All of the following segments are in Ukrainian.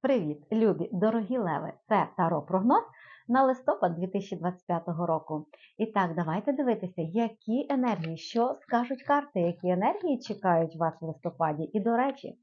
Привіт, любі, дорогі леви! Це Таро прогноз на листопад 2025 року. І так, давайте дивитися, які енергії, що скажуть карти, які енергії чекають вас в листопаді. І, до речі,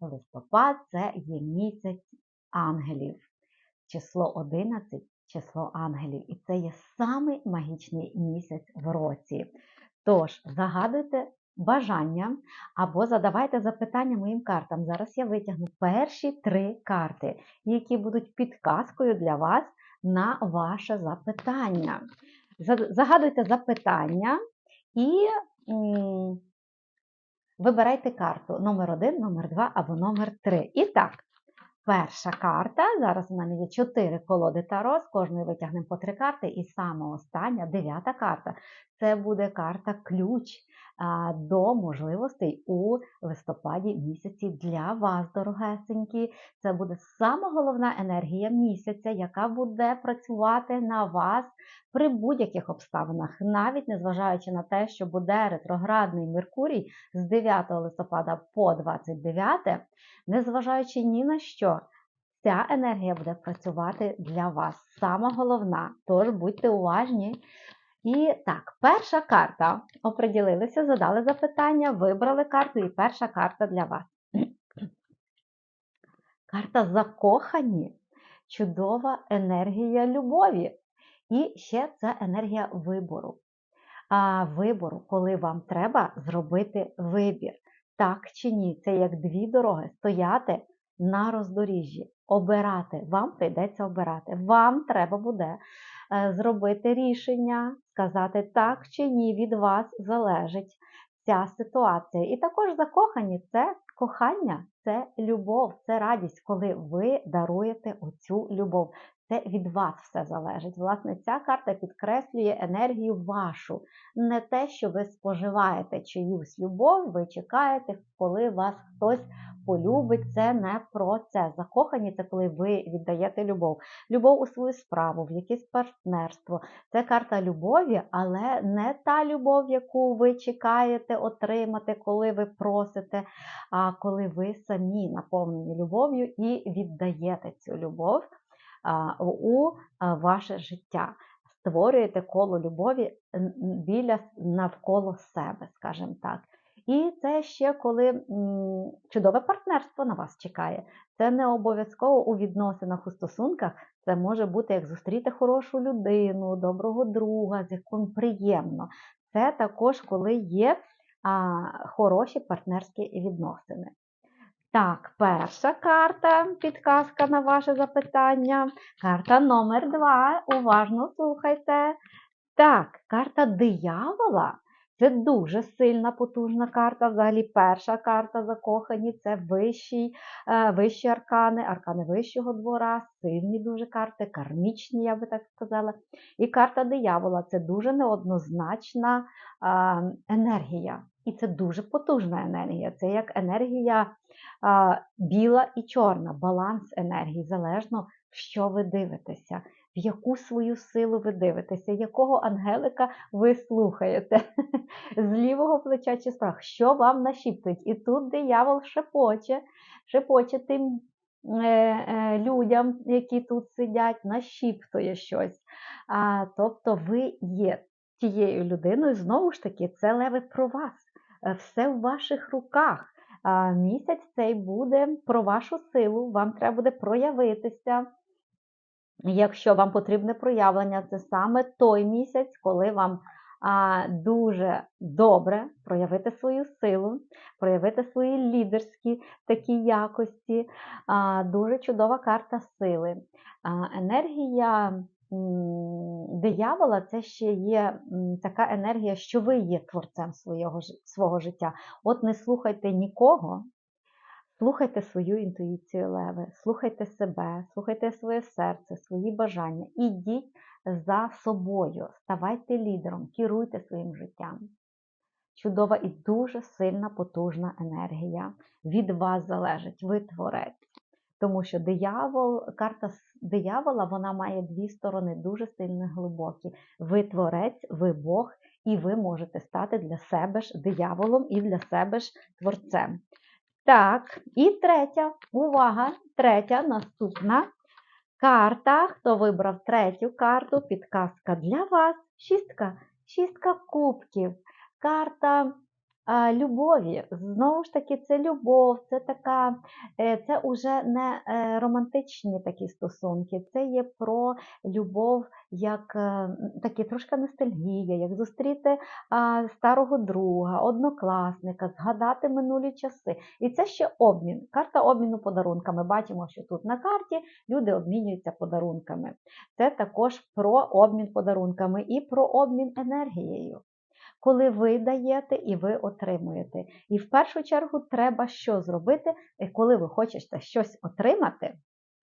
листопад це є місяць ангелів. Число 11 число ангелів. І це є самий магічний місяць в році. Тож, загадуйте бажання або задавайте запитання моїм картам. Зараз я витягну перші три карти, які будуть підказкою для вас на ваше запитання. Загадуйте запитання і вибирайте карту номер 1 номер 2 або номер 3. І так, перша карта. Зараз у мене є 4 колоди Таро, з кожної витягнемо по 3 карти. І саме остання, дев'ята карта це буде карта ключ до можливостей у листопаді місяці для вас, дорогесенькі. Це буде сама головна енергія місяця, яка буде працювати на вас при будь-яких обставинах, навіть незважаючи на те, що буде ретроградний Меркурій з 9 листопада по 29, незважаючи ні на що. Ця енергія буде працювати для вас. Сама головна. Тож будьте уважні, і так, перша карта. Оприділилися, задали запитання, вибрали карту, і перша карта для вас. Карта закохані, чудова енергія любові. І ще це енергія вибору. А Вибору, коли вам треба зробити вибір. Так чи ні, це як дві дороги стояти на роздоріжжі, обирати. Вам прийдеться обирати. Вам треба буде Е, зробити рішення, сказати так чи ні, від вас залежить ця ситуація. І також закохані це кохання, це любов, це радість, коли ви даруєте оцю любов. Це від вас все залежить. Власне, ця карта підкреслює енергію вашу, не те, що ви споживаєте чиюсь любов, ви чекаєте, коли вас хтось полюбить. Це не про це. Закохані це коли ви віддаєте любов. Любов у свою справу, в якесь партнерство. Це карта любові, але не та любов, яку ви чекаєте отримати, коли ви просите, а коли ви самі наповнені любов'ю і віддаєте цю любов у ваше життя. Створюєте коло любові біля навколо себе, скажімо так. І це ще коли чудове партнерство на вас чекає. Це не обов'язково у відносинах, у стосунках. Це може бути як зустріти хорошу людину, доброго друга, з яким приємно. Це також, коли є а, хороші партнерські відносини. Так, перша карта, підказка на ваше запитання. Карта номер два. Уважно слухайте. Так, карта диявола. Це дуже сильна, потужна карта. Взагалі, перша карта закохані це вищі, е, вищі аркани, аркани вищого двора, сильні дуже карти, кармічні, я би так сказала. І карта диявола це дуже неоднозначна енергія. І це дуже потужна енергія. Це як енергія біла і чорна, баланс енергії, залежно, що ви дивитеся в яку свою силу ви дивитеся, якого ангелика ви слухаєте, з лівого плеча чи справа, що вам нашіптують. І тут диявол шепоче, шепоче тим е, е, людям, які тут сидять, нашіптує щось. А, Тобто ви є тією людиною, знову ж таки, це леве про вас. Е, все в ваших руках. А, Місяць цей буде про вашу силу, вам треба буде проявитися. Якщо вам потрібне проявлення, це саме той місяць, коли вам а, дуже добре проявити свою силу, проявити свої лідерські такі якості. А, Дуже чудова карта сили. А, Енергія диявола це ще є така енергія, що ви є творцем свого, свого життя. От не слухайте нікого. Слухайте свою інтуїцію леви, слухайте себе, слухайте своє серце, свої бажання. Ідіть за собою, ставайте лідером, керуйте своїм життям. Чудова і дуже сильна, потужна енергія. Від вас залежить, ви творець. Тому що диявол, карта диявола вона має дві сторони, дуже сильно глибокі. Ви творець, ви Бог, і ви можете стати для себе ж дияволом і для себе ж творцем. Так, і третя, увага, третя, наступна карта. Хто вибрав третю карту? Підказка для вас. Шістка. Шістка кубків. Карта любові. Знову ж таки, це любов, це така, е, це уже не е, романтичні такі стосунки, це є про любов, як е, такі трошки ностальгія, як зустріти старого друга, однокласника, згадати минулі часи. І це ще обмін. Карта обміну подарунками. Бачимо, що тут на карті люди обмінюються подарунками. Це також про обмін подарунками і про обмін енергією коли ви даєте і ви отримуєте. І в першу чергу треба що зробити, коли ви хочете щось отримати.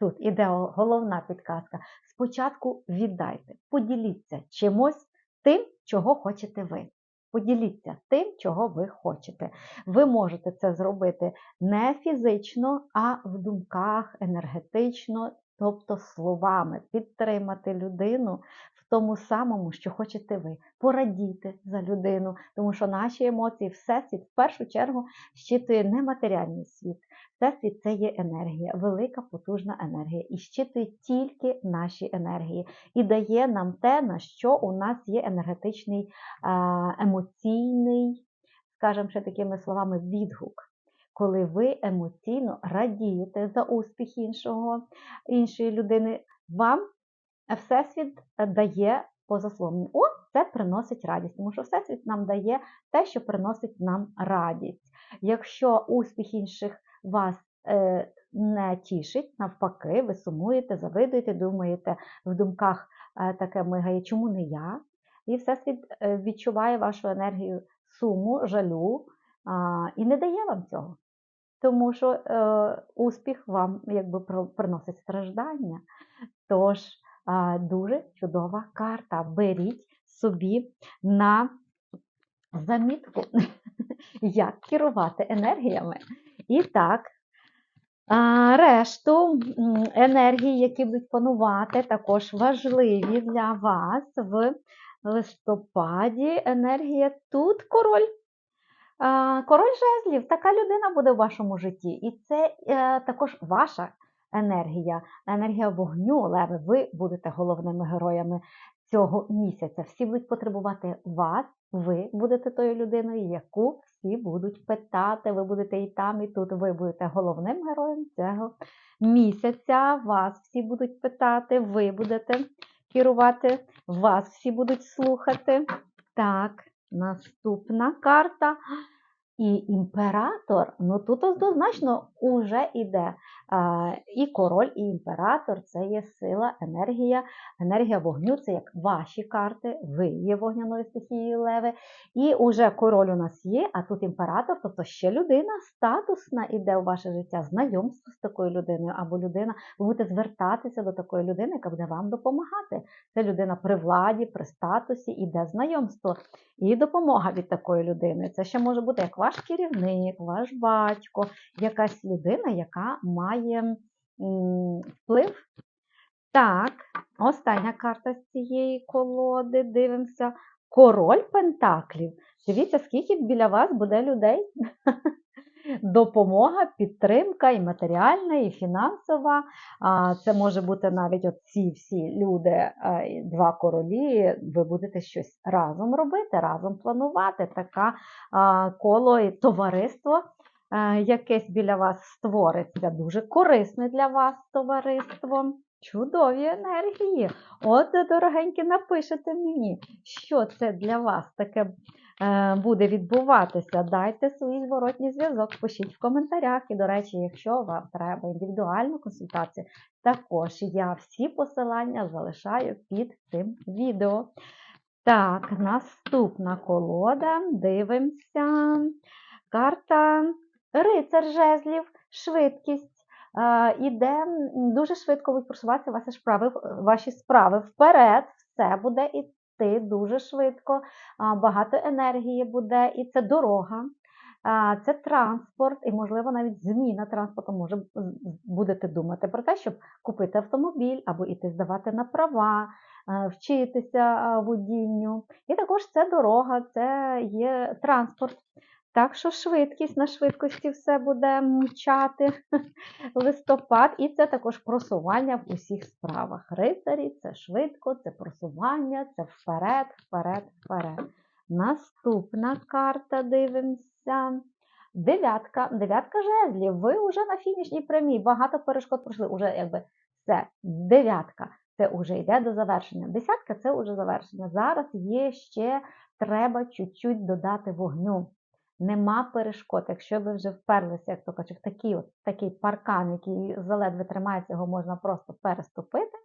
Тут іде головна підказка. Спочатку віддайте, поділіться чимось тим, чого хочете ви. Поділіться тим, чого ви хочете. Ви можете це зробити не фізично, а в думках, енергетично, тобто словами, підтримати людину в тому самому, що хочете ви. Порадійте за людину, тому що наші емоції, всесвіт в першу чергу щитує нематеріальний світ. Всесвіт це є енергія, велика потужна енергія, і щитує тільки наші енергії, і дає нам те, на що у нас є енергетичний, емоційний, скажімо ще такими словами, відгук. Коли ви емоційно радієте за успіх іншого, іншої людини, вам Всесвіт е, дає позасловно. О, це приносить радість, тому що Всесвіт нам дає те, що приносить нам радість. Якщо успіх інших вас е, не тішить, навпаки, ви сумуєте, завидуєте, думаєте в думках е, таке мигає, чому не я? І Всесвіт е, відчуває вашу енергію суму, жалю і не дає вам цього. Тому що е, успіх вам якби приносить страждання. Тож дуже чудова карта. Беріть собі на замітку, як керувати енергіями. І так, решту енергії, які будуть панувати, також важливі для вас в листопаді. Енергія тут король. Король жезлів, така людина буде в вашому житті. І це е, також ваша енергія, енергія вогню, леви, ви будете головними героями цього місяця. Всі будуть потребувати вас, ви будете тою людиною, яку всі будуть питати. Ви будете і там, і тут. Ви будете головним героєм цього місяця. Вас всі будуть питати, ви будете керувати, вас всі будуть слухати. Так, наступна карта. І імператор, ну тут однозначно уже йде і король, і імператор це є сила, енергія, енергія вогню це як ваші карти, ви є вогняною стихією леви. І уже король у нас є, а тут імператор, тобто ще людина статусна іде у ваше життя, знайомство з такою людиною, або людина, ви будете звертатися до такої людини, яка буде вам допомагати. Це людина при владі, при статусі, іде знайомство і допомога від такої людини. Це ще може бути як ваш керівник, ваш батько, якась людина, яка має вплив. Так, остання карта з цієї колоди. Дивимося. Король Пентаклів. Дивіться, скільки біля вас буде людей. допомога, підтримка і матеріальна, і фінансова. Це може бути навіть ці всі люди, два королі, ви будете щось разом робити, разом планувати. Така коло і товариство. Якесь біля вас створиться, дуже корисне для вас товариство. Чудові енергії. От, дорогенькі, напишете мені, що це для вас таке Е, буде відбуватися, дайте свій зворотній зв'язок, пишіть в коментарях. І, до речі, якщо вам треба індивідуальну консультацію, також я всі посилання залишаю під цим відео. Так, наступна колода. Дивимося. Карта рицар жезлів, швидкість. Е, іде дуже швидко будуть просуватися ваші справи, ваші справи вперед, все буде йти дуже швидко, багато енергії буде, і це дорога. Це транспорт, і, можливо, навіть зміна транспорту може будете думати про те, щоб купити автомобіль або йти здавати на права, вчитися водінню. І також це дорога, це є транспорт. Так що швидкість на швидкості все буде мчати листопад, і це також просування в усіх справах. Рицарі це швидко, це просування, це вперед, вперед, вперед. Наступна карта дивимося. Дев'ятка, дев'ятка жезлів. Ви вже на фінішній прямій, багато перешкод пройшли. Уже якби все. Дев'ятка це вже йде до завершення. Десятка це вже завершення. Зараз є ще треба чуть-чуть додати вогню. Нема перешкод. Якщо ви вже вперлися, як то кажуть, в такий, от, такий паркан, який заледве тримається, його можна просто переступити.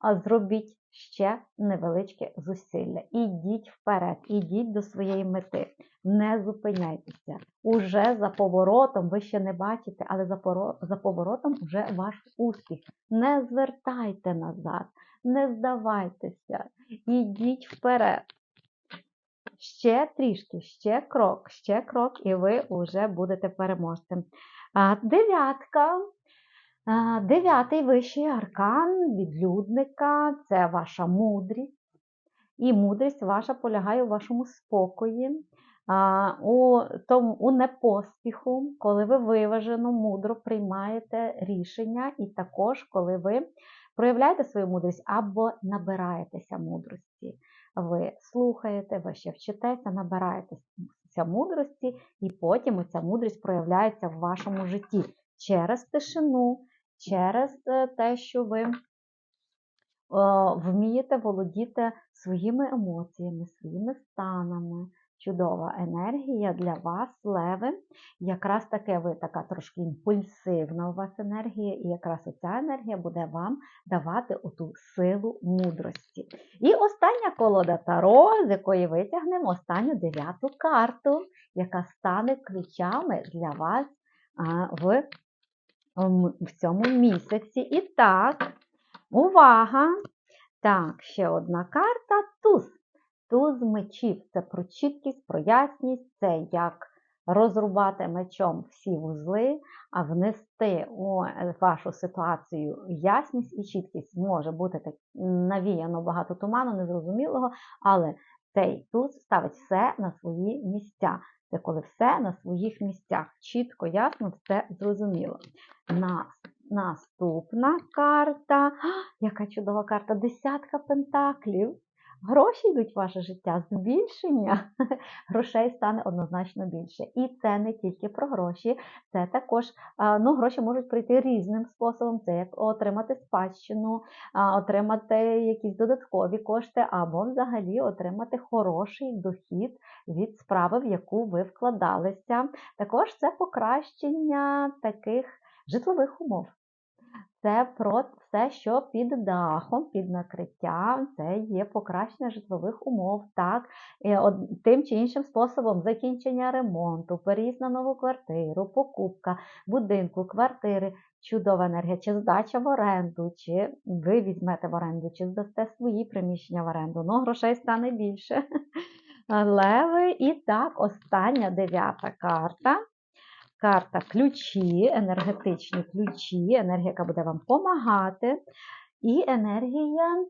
А зробіть ще невеличке зусилля. Ідіть вперед, ідіть до своєї мети. Не зупиняйтеся. Уже за поворотом, ви ще не бачите, але за, за поворотом вже ваш успіх. Не звертайте назад, не здавайтеся, ідіть вперед. Ще трішки, ще крок, ще крок, і ви вже будете переможцем. Дев'ятка. Дев'ятий вищий аркан відлюдника це ваша мудрість. І мудрість ваша полягає у вашому спокої, у, тому, у непоспіху, коли ви виважено, мудро приймаєте рішення, і також коли ви проявляєте свою мудрість або набираєтеся мудрості. Ви слухаєте, ви ще вчитеся, набираєтеся мудрості, і потім ця мудрість проявляється в вашому житті через тишину, через е, те, що ви вмієте володіти своїми емоціями, своїми станами. Чудова енергія для вас, леви. Якраз таке ви така трошки імпульсивна у вас енергія, і якраз оця енергія буде вам давати оту силу мудрості. І остання колода Таро, з якої витягнемо останню дев'яту карту, яка стане ключами для вас в, в цьому місяці. І так, увага! Так, ще одна карта туз. Туз мечів це про чіткість, про ясність, це як розрубати мечом всі вузли, а внести у вашу ситуацію ясність і чіткість може бути так навіяно багато туману, незрозумілого, але цей туз ставить все на свої місця. Це коли все на своїх місцях. Чітко, ясно, все зрозуміло. Нас Наступна карта. Яка чудова карта! Десятка пентаклів. Гроші йдуть в ваше життя, збільшення грошей стане однозначно більше. І це не тільки про гроші, це також ну, гроші можуть прийти різним способом. Це як отримати спадщину, отримати якісь додаткові кошти, або взагалі отримати хороший дохід від справи, в яку ви вкладалися. Також це покращення таких житлових умов. Це про все, що під дахом, під накриттям, це є покращення житлових умов, так, тим чи іншим способом закінчення ремонту, переїзд на нову квартиру, покупка будинку, квартири, чудова енергія, чи здача в оренду, чи ви візьмете в оренду, чи здасте свої приміщення в оренду. Ну, грошей стане більше. Леви. І так, остання дев'ята карта карта ключі, енергетичні ключі, енергія, яка буде вам допомагати. І енергія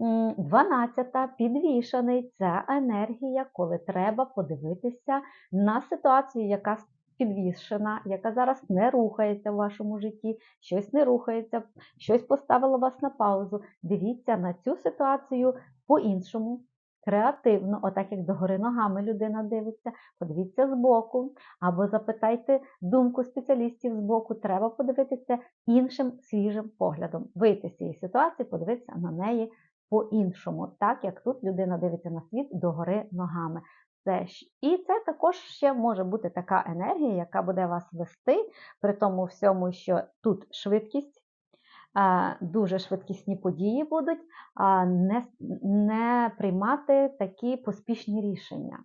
12-та підвішаний це енергія, коли треба подивитися на ситуацію, яка підвішена, яка зараз не рухається в вашому житті, щось не рухається, щось поставило вас на паузу. Дивіться на цю ситуацію по-іншому креативно, отак як догори ногами людина дивиться, подивіться збоку, або запитайте думку спеціалістів збоку, треба подивитися іншим свіжим поглядом. Вийти з цієї ситуації, подивитися на неї по-іншому, так як тут людина дивиться на світ догори ногами. І це також ще може бути така енергія, яка буде вас вести, при тому всьому, що тут швидкість дуже швидкісні події будуть, не, не приймати такі поспішні рішення.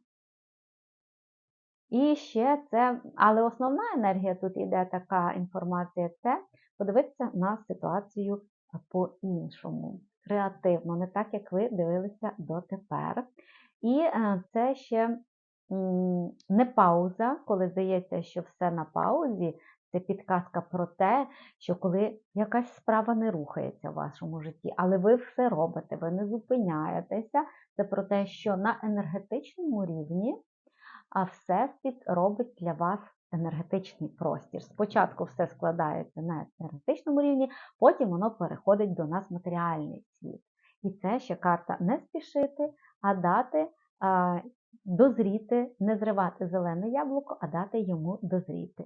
І ще це, але основна енергія тут йде така інформація, це подивитися на ситуацію по-іншому, креативно, не так, як ви дивилися дотепер. І е, це ще не пауза, коли здається, що все на паузі, це підказка про те, що коли якась справа не рухається в вашому житті, але ви все робите, ви не зупиняєтеся. Це про те, що на енергетичному рівні Всесвіт робить для вас енергетичний простір. Спочатку все складається на енергетичному рівні, потім воно переходить до нас в матеріальний світ. І це ще карта не спішити, а дати дозріти, не зривати зелене яблуко, а дати йому дозріти.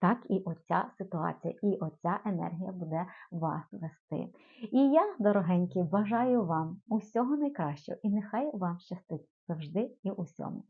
Так і оця ситуація, і оця енергія буде вас вести. І я, дорогенькі, бажаю вам усього найкращого, і нехай вам щастить завжди і усьому.